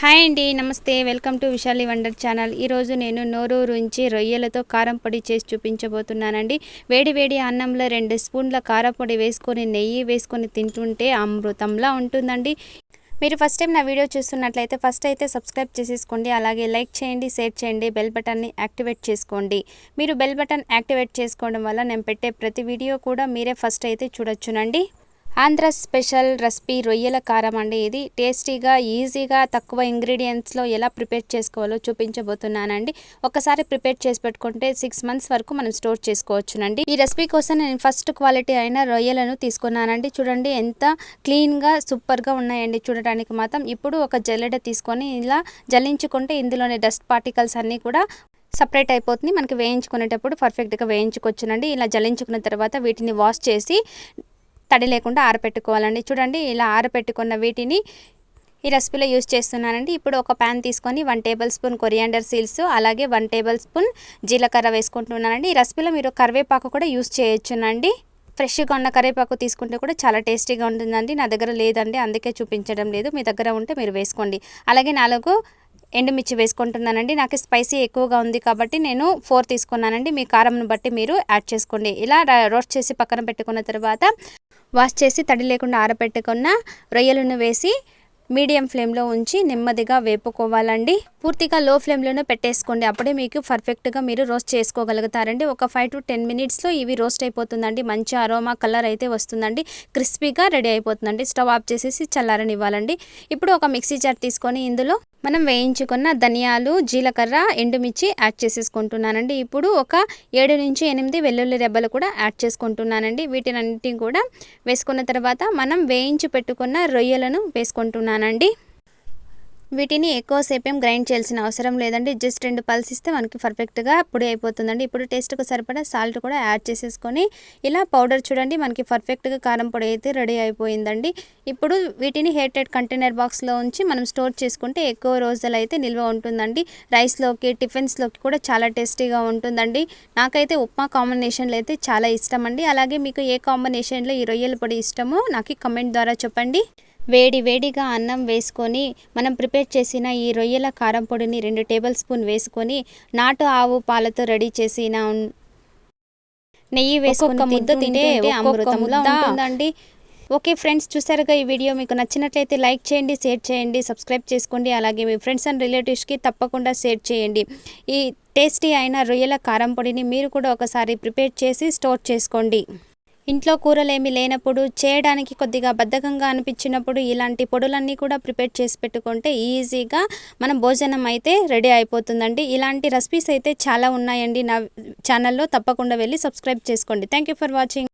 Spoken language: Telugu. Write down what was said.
హాయ్ అండి నమస్తే. Welcome to Vishali wonder channel. ఈరోజు నేను నోరూరు నుంచి రొయ్యలతో కారం పొడి చేసి చూపించబోతున్నానండి. వేడి వేడి అన్నంలో రెండు స్పూన్ల కారం పొడి వేసుకొని నెయ్యి వేసుకొని తింటుంటే అమృతంలా ఉంటుందండి. మీరు ఫస్ట్ టైం నా వీడియో చూస్తున్నట్లయితే ఫస్ట్ అయితే సబ్స్క్రైబ్ చేసేసుకోండి. అలాగే లైక్ చేయండి షేర్ చేయండి బెల్ బటన్ని యాక్టివేట్ చేసుకోండి. మీరు బెల్ బటన్ యాక్టివేట్ చేసుకోవడం వల్ల నేను పెట్టే ప్రతి వీడియో కూడా మీరే ఫస్ట్ అయితే చూడొచ్చునండి. ఆంధ్ర స్పెషల్ రెసిపీ రొయ్యల కారం అండి ఇది. టేస్టీగా ఈజీగా తక్కువ ఇంగ్రీడియంట్స్లో ఎలా ప్రిపేర్ చేసుకోవాలో చూపించబోతున్నానండి. ఒకసారి ప్రిపేర్ చేసి పెట్టుకుంటే సిక్స్ మంత్స్ వరకు మనం స్టోర్ చేసుకోవచ్చునండి. ఈ రెసిపీ కోసం నేను ఫస్ట్ క్వాలిటీ అయిన రొయ్యలను తీసుకున్నానండి. చూడండి ఎంత క్లీన్గా సూపర్గా ఉన్నాయండి చూడటానికి మాత్రం. ఇప్పుడు ఒక జల్లెడ తీసుకొని ఇలా జల్లించుకుంటే ఇందులోని డస్ట్ పార్టికల్స్ అన్నీ కూడా సపరేట్ అయిపోతుంది. మనకి వేయించుకునేటప్పుడు పర్ఫెక్ట్గా వేయించుకోవచ్చునండి. ఇలా జల్లించుకున్న తర్వాత వీటిని వాష్ చేసి తడి లేకుండా ఆరపెట్టుకోవాలండి. చూడండి ఇలా ఆరపెట్టుకున్న వీటిని ఈ రెసిపీలో యూస్ చేస్తున్నానండి. ఇప్పుడు ఒక ప్యాన్ తీసుకొని one tablespoon coriander seeds అలాగే వన్ టేబుల్ స్పూన్ జీలకర్ర వేసుకుంటున్నానండి. ఈ రెసిపీలో మీరు కరివేపాకు కూడా యూస్ చేయొచ్చునండి. ఫ్రెష్గా ఉన్న కరివేపాకు తీసుకుంటే కూడా చాలా టేస్టీగా ఉంటుందండి. నా దగ్గర లేదండి అందుకే చూపించడం లేదు. మీ దగ్గర ఉంటే మీరు వేసుకోండి. అలాగే నాలుగు ఎండుమిర్చి వేసుకుంటున్నానండి. నాకు స్పైసీ ఎక్కువగా ఉంది కాబట్టి నేను ఫోర్ తీసుకున్నానండి. మీ కారంను బట్టి మీరు యాడ్ చేసుకోండి. ఇలా రోస్ట్ చేసి పక్కన పెట్టుకున్న తర్వాత వాష్ చేసి తడి లేకుండా ఆరబెట్టుకున్న రొయ్యలను వేసి మీడియం ఫ్లేమ్లో ఉంచి నెమ్మదిగా వేపుకోవాలండి. పూర్తిగా లో ఫ్లేమ్లోనే పెట్టేసుకోండి. అప్పుడే మీకు పర్ఫెక్ట్గా మీరు రోస్ట్ చేసుకోగలుగుతారండి. ఒక ఫైవ్ టు టెన్ మినిట్స్లో ఇవి రోస్ట్ అయిపోతుందండి. మంచి అరోమా కలర్ అయితే వస్తుందండి. క్రిస్పీగా రెడీ అయిపోతుందండి. స్టవ్ ఆఫ్ చేసేసి చల్లారనివ్వాలండి. ఇప్పుడు ఒక మిక్సీ జార్ తీసుకొని ఇందులో మనం వేయించుకున్న ధనియాలు జీలకర్ర ఎండుమిర్చి యాడ్ చేసేసుకుంటున్నానండి. ఇప్పుడు ఒక ఏడు నుంచి ఎనిమిది వెల్లుల్లి రెబ్బలు కూడా యాడ్ చేసుకుంటున్నానండి. వీటినన్నిటిని కూడా వేసుకున్న తర్వాత మనం వేయించి పెట్టుకున్న రొయ్యలను వేసుకుంటున్నానండి. వీటిని ఎక్కువసేపేం ఏం గ్రైండ్ చేయాల్సిన అవసరం లేదండి. జస్ట్ రెండు పల్స్ ఇస్తే మనకి పర్ఫెక్ట్గా పొడి అయిపోతుందండి. ఇప్పుడు టేస్ట్కి సరిపడా సాల్ట్ కూడా యాడ్ చేసేసుకొని ఇలా పౌడర్ చూడండి మనకి పర్ఫెక్ట్గా కారం పొడి అయితే రెడీ అయిపోయిందండి. ఇప్పుడు వీటిని హెయిటెడ్ కంటైనర్ బాక్స్లో ఉంచి మనం స్టోర్ చేసుకుంటే ఎక్కువ రోజులు అయితే నిల్వ ఉంటుందండి. రైస్లోకి టిఫిన్స్లోకి కూడా చాలా టేస్టీగా ఉంటుందండి. నాకైతే ఉప్మా కాంబినేషన్లో అయితే చాలా ఇష్టం అండి అలాగే మీకు ఏ కాంబినేషన్లో ఈ రొయ్యల పొడి ఇష్టమో నాకు కమెంట్ ద్వారా చెప్పండి. వేడి వేడిగా అన్నం వేసుకొని మనం ప్రిపేర్ చేసిన ఈ రొయ్యల కారం పొడిని రెండు టేబుల్ స్పూన్ వేసుకొని నాటు ఆవు పాలతో రెడీ చేసిన నెయ్యి వేసుకొని ముద్ద తింటే అమృతంలా ఉంటుందండి. ఓకే ఫ్రెండ్స్ చూసారుగా ఈ వీడియో. మీకు నచ్చినట్లయితే లైక్ చేయండి షేర్ చేయండి సబ్స్క్రైబ్ చేసుకోండి. అలాగే మీ ఫ్రెండ్స్ అండ్ రిలేటివ్స్కి తప్పకుండా షేర్ చేయండి. ఈ టేస్టీ అయిన రొయ్యల కారం పొడిని మీరు కూడా ఒకసారి ప్రిపేర్ చేసి స్టోర్ చేసుకోండి. ఇంట్లో కూరలు ఏమి లేనప్పుడు చేయడానికి కొద్దిగా బద్ధకంగా అనిపించినప్పుడు ఇలాంటి పొడులన్నీ కూడా ప్రిపేర్ చేసి పెట్టుకుంటే ఈజీగా మనం భోజనం అయితే రెడీ అయిపోతుందండి. ఇలాంటి రెసిపీస్ అయితే చాలా ఉన్నాయండి. నా ఛానల్లో తప్పకుండా వెళ్ళి సబ్స్క్రైబ్ చేసుకోండి. Thank you for watching.